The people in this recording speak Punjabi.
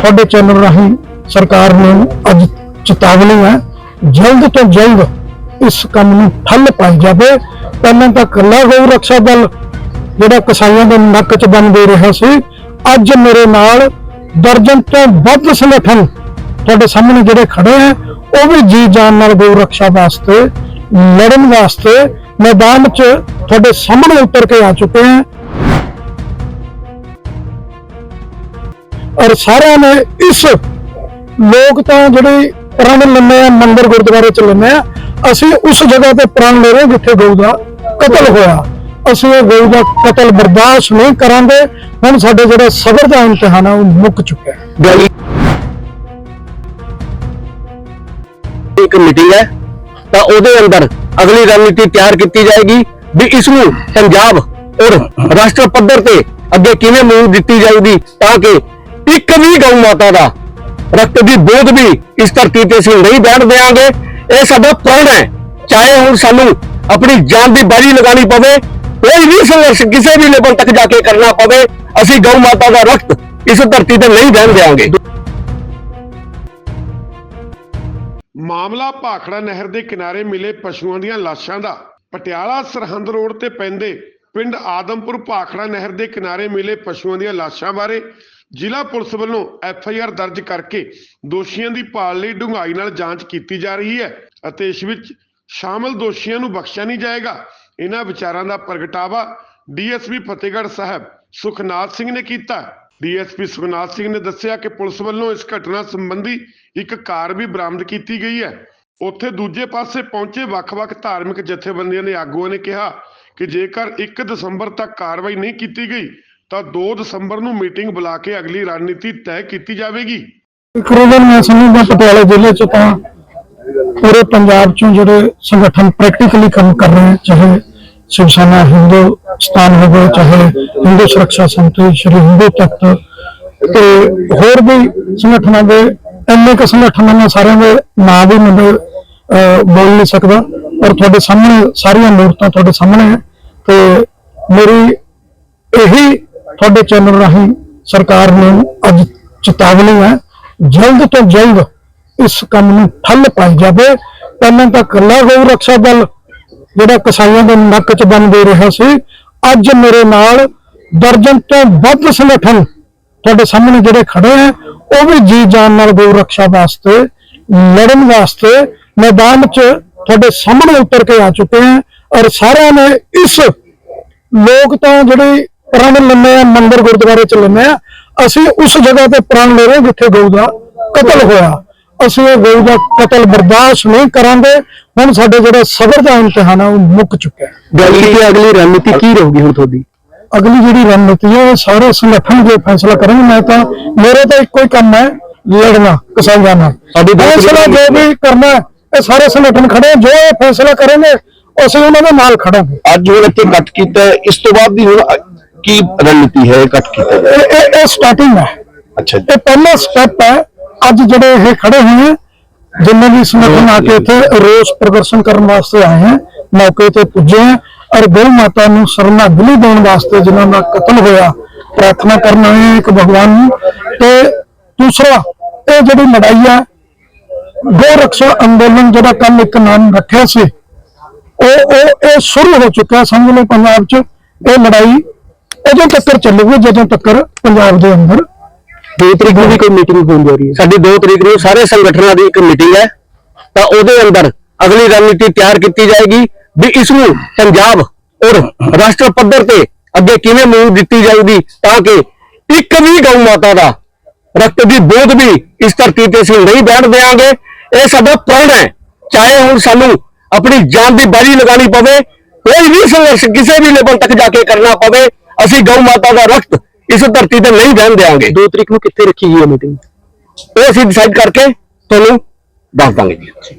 ਤੁਹਾਡੇ ਚੈਨਲ ਰਾਹੀਂ ਸਰਕਾਰ ਨੂੰ ਅੱਜ ਚੇਤਾਵਨੀ ਹੈ, ਜਲਦ ਤੋਂ ਜਲਦ ਇਸ ਕੰਮ ਨੂੰ ਠੱਲ ਪਾਈ ਜਾਵੇ। ਪਹਿਲਾਂ ਤਾਂ ਕੱਲਾ ਗਊ ਰਕਸ਼ਾ ਦਲ ਜਿਹੜਾ ਕਸਾਈਆਂ ਦੇ ਨੱਕ 'ਚ ਬੰਨ ਦੇ ਰਿਹਾ ਸੀ, ਅੱਜ ਮੇਰੇ ਨਾਲ ਦਰਜਨ ਤੋਂ ਵੱਧ ਸੰਗਠਨ ਤੁਹਾਡੇ ਸਾਹਮਣੇ ਜਿਹੜੇ ਖੜੇ ਆ ਉਹ ਵੀ ਜੀ ਜਾਨ ਨਾਲ ਗਊ ਰਕਸ਼ਾ ਵਾਸਤੇ, ਲੜਨ ਵਾਸਤੇ ਮੈਦਾਨ 'ਚ ਤੁਹਾਡੇ ਸਾਹਮਣੇ ਉਤਰ ਕੇ ਆ ਚੁੱਕੇ ਆ ਔਰ ਸਾਰਿਆਂ ਨੇ ਇਸ ਲੋਕ ਤਾਂ ਜਿਹੜੇ ਪ੍ਰਣ ਲੈਂਦੇ ਆ, ਮੰਦਰ ਗੁਰਦੁਆਰੇ ਚ ਲੈਂਦੇ ਆ, ਅਸੀਂ ਉਸ ਜਗ੍ਹਾ ਤੇ ਪ੍ਰਣ ਲੈ ਰਹੇ ਜਿੱਥੇ ਗਊ ਦਾ ਕਤਲ ਹੋਇਆ। ਅਸੀਂ ਇਹ ਗਊ ਦਾ ਕਤਲ ਬਰਦਾਸ਼ਤ ਨਹੀਂ ਕਰਾਂਗੇ। ਹੁਣ ਸਾਡੇ ਜਿਹੜਾ ਸਬਰ ਦਾ ਇਮਤਿਹਾਨ ਆ, ਉਹ ਮੁੱਕ ਚੁੱਕਿਆ ਹੈ। ਇੱਕ ਮੀਟਿੰਗ ਹੈ, ਤਾਂ ਉਹਦੇ ਅੰਦਰ ਅਗਲੀ ਰਣਨੀਤੀ ਤਿਆਰ ਕੀਤੀ ਜਾਏਗੀ ਵੀ ਇਸ ਨੂੰ ਪੰਜਾਬ ਔਰ ਰਾਸ਼ਟਰ ਪੱਧਰ ਤੇ ਅੱਗੇ ਕਿਵੇਂ ਮੂਵ ਦਿੱਤੀ ਜਾਊਗੀ ਤਾਂ ਕਿ ਇੱਕ ਵੀ ਗਊ ਮਾਤਾ ਦਾ ਰਕਤ ਦੀ ਬੋਧ ਵੀ ਇਸ ਧਰਤੀ ਤੇ ਅਸੀਂ ਨਹੀਂ ਬੈਠ ਦੇਵਾਂਗੇ ਇਹ ਸਾਡਾ ਪ੍ਰਣ ਹੈ। ਚਾਹੇ ਹੁਣ ਸਾਨੂੰ ਆਪਣੀ ਜਾਨ ਦੀ ਬਾਜੀ ਲਗਾਣੀ ਪਵੇ, ਕੋਈ ਵੀ ਸੰਘਰਸ਼ ਕਿਸੇ ਵੀ ਲੈਵਲ ਤੱਕ ਜਾ ਕੇ ਕਰਨਾ ਪਵੇ, ਅਸੀਂ ਗਊ ਮਾਤਾ ਦਾ ਰਕਤ ਇਸ ਧਰਤੀ ਤੇ ਨਹੀਂ ਬਹਿਣ ਦੇਵਾਂਗੇ ਮਾਮਲਾ ਭਾਖੜਾ ਨਹਿਰ ਦੇ ਕਿਨਾਰੇ ਮਿਲੇ ਪਸ਼ੂਆਂ ਦੀਆਂ ਲਾਸ਼ਾਂ ਦਾ। ਪਟਿਆਲਾ ਸਰਹੰਦ ਰੋਡ ਤੇ ਪੈਂਦੇ ਪਿੰਡ ਆਦਮਪੁਰ ਭਾਖੜਾ ਨਹਿਰ ਦੇ ਕਿਨਾਰੇ ਮਿਲੇ ਪਸ਼ੂਆਂ ਦੀਆਂ ਲਾਸ਼ਾਂ ਬਾਰੇ ਜ਼ਿਲ੍ਹਾ ਪੁਲਿਸ ਵੱਲੋਂ ਐਫ ਆਈ ਆਰ ਦਰਜ ਕਰਕੇ ਦੋਸ਼ੀਆਂ ਦੀ ਭਾਲ ਲਈ ਡੂੰਘਾਈ ਨਾਲ ਜਾਂਚ ਕੀਤੀ ਜਾ ਰਹੀ ਹੈ ਅਤੇ ਇਸ ਵਿੱਚ ਸ਼ਾਮਲ ਦੋਸ਼ੀਆਂ ਨੂੰ ਬਖਸ਼ਿਆ ਨਹੀਂ ਜਾਏਗਾ। ਇਹਨਾਂ ਵਿਚਾਰਾਂ ਦਾ ਪ੍ਰਗਟਾਵਾ ਡੀਐਸਪੀ ਫਤਿਹਗੜ੍ਹ ਸਾਹਿਬ ਸੁਖਨਾਥ ਸਿੰਘ ਨੇ ਕੀਤਾ। ਡੀਐਸਪੀ ਸੁਖਨਾਥ ਸਿੰਘ ਨੇ ਦੱਸਿਆ ਕਿ ਪੁਲਿਸ ਵੱਲੋਂ ਇਸ ਘਟਨਾ ਸੰਬੰਧੀ ਇੱਕ ਕਾਰ ਵੀ ਬਰਾਮਦ ਕੀਤੀ ਗਈ ਹੈ। ਉੱਥੇ ਦੂਜੇ ਪਾਸੇ ਪਹੁੰਚੇ ਵੱਖ-ਵੱਖ ਧਾਰਮਿਕ ਜਥੇਬੰਦੀਆਂ ਦੇ ਆਗੂਆਂ ਨੇ ਕਿਹਾ ਕਿ ਜੇਕਰ 1 ਦਸੰਬਰ ਤੱਕ ਕਾਰਵਾਈ ਨਹੀਂ ਕੀਤੀ ਗਈ ਤਾਂ 2 ਦਸੰਬਰ ਨੂੰ ਮੀਟਿੰਗ ਬੁਲਾ ਕੇ ਅਗਲੀ ਰਣਨੀਤੀ ਤੈਅ ਕੀਤੀ ਜਾਵੇਗੀ। ਤਕਰੀਬਨ ਮੈਂ ਸਮਝਦਾ ਪਟਿਆਲਾ ਜ਼ਿਲ੍ਹੇ ਚ ਤਾਂ ਪੂਰੇ ਪੰਜਾਬ ਚੋਂ ਜਿਹੜੇ ਸੰਗਠਨ ਪ੍ਰੈਕਟੀਕਲੀ ਕੰਮ ਕਰ ਰਹੇ ਚਾਹੇ ਸ਼ਿਵ ਸੈਨਾ ਹਿੰਦੁਸਤਾਨ ਹੋਵੇ ਚਾਹੇ ਹਿੰਦੂ ਸੁਰੱਖਿਆ ਸੰਗਠਨ ਸ਼੍ਰੀ ਹਿੰਦੂ ਤਖਤ ਤੇ ਹੋਰ ਵੀ ਸੰਗਠਨਾਂ ਦੇ ਇੰਨੇ ਕੁ ਸੰਗਠਨਾਂ ਨੇ ਸਾਰਿਆਂ ਦੇ ਨਾਂ ਵੀ ਮੈਂ ਅਹ, ਬੋਲ ਨਹੀਂ ਸਕਦਾ ਔਰ ਤੁਹਾਡੇ ਸਾਹਮਣੇ ਸਾਰੀਆਂ ਮੂਰਤਾਂ ਤੁਹਾਡੇ ਸਾਹਮਣੇ ਹੈ ਤੇ ਮੇਰੀ ਇਹੀ ਤੁਹਾਡੇ ਚੈਨਲ ਰਾਹੀਂ ਸਰਕਾਰ ਨੂੰ ਅੱਜ ਚੇਤਾਵਨੀ ਹੈ, ਜਲਦ ਤੋਂ ਜਲਦ ਇਸ ਕੰਮ ਨੂੰ ਠੱਲ ਪਾਈ ਜਾਵੇ। ਪਹਿਲਾਂ ਤਾਂ ਕੱਲਾ ਗਊ ਰਕਸ਼ਾ ਬਲ ਜਿਹੜਾ ਕਿਸਾਨਾਂ ਦੇ ਨੱਕ 'ਚ ਬੰਨ ਦੇ ਰਿਹਾ ਸੀ, ਅੱਜ ਮੇਰੇ ਨਾਲ ਦਰਜਨ ਤੋਂ ਵੱਧ ਸੰਗਠਨ ਤੁਹਾਡੇ ਸਾਹਮਣੇ ਜਿਹੜੇ ਖੜੇ ਆ ਉਹ ਵੀ ਜੀ ਜਾਨ ਨਾਲ ਗਊ ਰਕਸ਼ਾ ਵਾਸਤੇ, ਲੜਨ ਵਾਸਤੇ ਮੈਦਾਨ 'ਚ ਤੁਹਾਡੇ ਸਾਹਮਣੇ ਉਤਰ ਕੇ ਆ ਚੁੱਕੇ ਆ ਔਰ ਸਾਰਿਆਂ ਨੇ ਇਸ ਲੋਕ ਤਾਂ ਜਿਹੜੇ ਪ੍ਰਣ ਲੈਂਦੇ ਆ ਮੰਦਿਰ ਗੁਰਦੁਆਰੇ ਚ ਲੈਂਦੇ ਆ। ਅਸੀਂ ਉਸ ਜਗ੍ਹਾ ਤੇ ਪ੍ਰਣ ਲੈ ਰਹੇ ਜਿੱਥੇ ਗਊ ਦਾ ਕਤਲ ਹੋਇਆ। ਅਸੀਂ ਇਹ ਗਊ ਦਾ ਕਤਲ ਬਰਦਾਸ਼ਤ ਨਹੀਂ ਕਰਾਂਗੇ। ਹੁਣ ਸਾਡੇ ਜਿਹੜਾ ਸਬਰ ਦਾ ਇਮਤਿਹਾਨ ਆ ਉਹ ਮੁੱਕ ਚੁੱਕਿਆ ਕੀਤੀ ਅਗਲੀ ਰਣਨੀਤੀ ਕੀ ਰਹੂਗੀ ਹੁਣ ਤੁਹਾਡੀ? ਅਗਲੀ ਜਿਹੜੀ ਰਣਨੀਤੀ ਹੈ ਸਾਰੇ ਸੰਗਠਨ ਜੇ ਫੈਸਲਾ ਕਰਨਗੇ ਮੈਂ ਤਾਂ ਮੇਰੇ ਤਾਂ ਇੱਕੋ ਹੀ ਕੰਮ ਹੈ ਲੜਨਾ ਕਿਸਾਨਾਂ ਨਾਲ। ਸਾਡੀ ਫੈਸਲਾ ਜੋ ਵੀ ਕਰਨਾ ਇਹ ਸਾਰੇ ਸੰਗਠਨ ਖੜੇ ਜੋ ਇਹ ਫੈਸਲਾ ਕਰਨਗੇ ਅਸੀਂ ਉਹਨਾਂ ਦੇ ਨਾਲ ਖੜਾਂਗੇ। ਅੱਜ ਹੁਣ ਇੱਥੇ ਕੱਟ ਕੀਤਾ ਇਸ ਤੋਂ ਬਾਅਦ ਦੀ ਹੁਣ ਕੀ ਰਣਨੀਤੀ ਹੈ ਕੱਟ ਕੀਤਾ ਜਾਏ ਇਹ ਇਹ- ਇਹ ਸਟਾਰਟਿੰਗ ਹੈ। ਅੱਛਾ ਜੀ। ਇਹ ਪਹਿਲਾ ਸਟੈਪ ਹੈ। ਅੱਜ ਜਿਹੜੇ ਇਹ ਖੜੇ ਹੋਏ ਹੈ ਜਿੰਨੇ ਵੀ ਸੰਗਠਨ ਆ ਕੇ ਇੱਥੇ ਰੋਸ ਪ੍ਰਦਰਸ਼ਨ ਕਰਨ ਵਾਸਤੇ ਆਏ ਹੈ ਮੌਕੇ ਤੇ ਪੁੱਜੇ ਹੈ ਔਰ ਗਊ ਮਾਤਾ ਨੂੰ ਸ਼ਰਧਾਂਜਲੀ ਦੇਣ ਵਾਸਤੇ ਜਿਨ੍ਹਾਂ ਦਾ ਕਤਲ ਹੋਇਆ ਪ੍ਰਾਰਥਨਾ ਕਰਨ ਆਏ ਹੈ ਇੱਕ ਭਗਵਾਨ ਨੂੰ। ਤੇ ਦੂਸਰਾ ਇਹ ਜਿਹੜੀ ਲੜਾਈ ਹੈ ਗੋ ਰਕਸ਼ਾ ਅੰਦੋਲਨ ਜਿਹੜਾ ਕੱਲ ਇੱਕ ਨਾਮ ਰੱਖਿਆ ਸੀ ਉਹ ਉਹ ਇਹ ਸ਼ੁਰੂ ਹੋ ਚੁੱਕਾ ਸਮਝ ਲਓ ਪੰਜਾਬ 'ਚ। ਇਹ ਲੜਾਈ ਉਦੋਂ ਤੱਕ ਚੱਲੂਗੀ ਜਦੋਂ ਤੱਕ ਪੰਜਾਬ ਦੇ ਅੰਦਰ। 2 ਤਰੀਕ ਨੂੰ ਵੀ ਕੋਈ ਮੀਟਿੰਗ ਹੋਣ ਜਾ ਰਹੀ ਹੈ। ਸਾਡੀ 2 ਤਰੀਕ ਨੂੰ ਸਾਰੇ ਸੰਗਠਨਾਂ ਦੀ ਇੱਕ ਮੀਟਿੰਗ ਹੈ। ਤਾਂ ਉਹਦੇ ਅੰਦਰ ਅਗਲੀ ਰਣਨੀਤੀ ਤਿਆਰ ਕੀਤੀ ਜਾਏਗੀ ਵੀ ਇਸ ਨੂੰ ਪੰਜਾਬ ਔਰ ਰਾਸ਼ਟਰ ਪੱਧਰ ਤੇ ਅੱਗੇ ਕਿਵੇਂ ਮੂਵ ਦਿੱਤੀ ਜਾਊਗੀ ਤਾਂ ਕਿ ਇੱਕ ਵੀ ਗਊ ਮਾਤਾ ਦਾ ਰਕਤ ਦੀ ਬੋਧ ਵੀ ਇਸ ਧਰਤੀ ਤੇ ਅਸੀਂ ਨਹੀਂ ਬੈਠ ਦੇਵਾਂਗੇ ਇਹ ਸਾਡਾ ਪ੍ਰਣ ਹੈ। ਚਾਹੇ ਹੁਣ ਸਾਨੂੰ ਆਪਣੀ ਜਾਨ ਦੀ ਬਾਜੀ ਲਗਾਣੀ ਪਵੇ ਕੋਈ ਵੀ ਸੰਘਰਸ਼ ਕਿਸੇ ਵੀ ਲੈਵਲ ਤੱਕ ਜਾ ਕੇ ਕਰਨਾ ਪਵੇ ਅਸੀਂ ਗਊ ਮਾਤਾ ਦਾ ਰਕਤ ਇਸ ਧਰਤੀ ਤੇ ਨਹੀਂ ਬਹਿਣ ਦੇਵਾਂਗੇ 2 ਤਰੀਕ ਨੂੰ ਕਿੱਥੇ ਰੱਖੀ ਗਈ ਹੈ ਮੀਟਿੰਗ ਉਹ ਅਸੀਂ ਡਿਸਾਈਡ ਕਰਕੇ ਤੁਹਾਨੂੰ ਦੱਸ ਦਾਂਗੇ। ਜੀ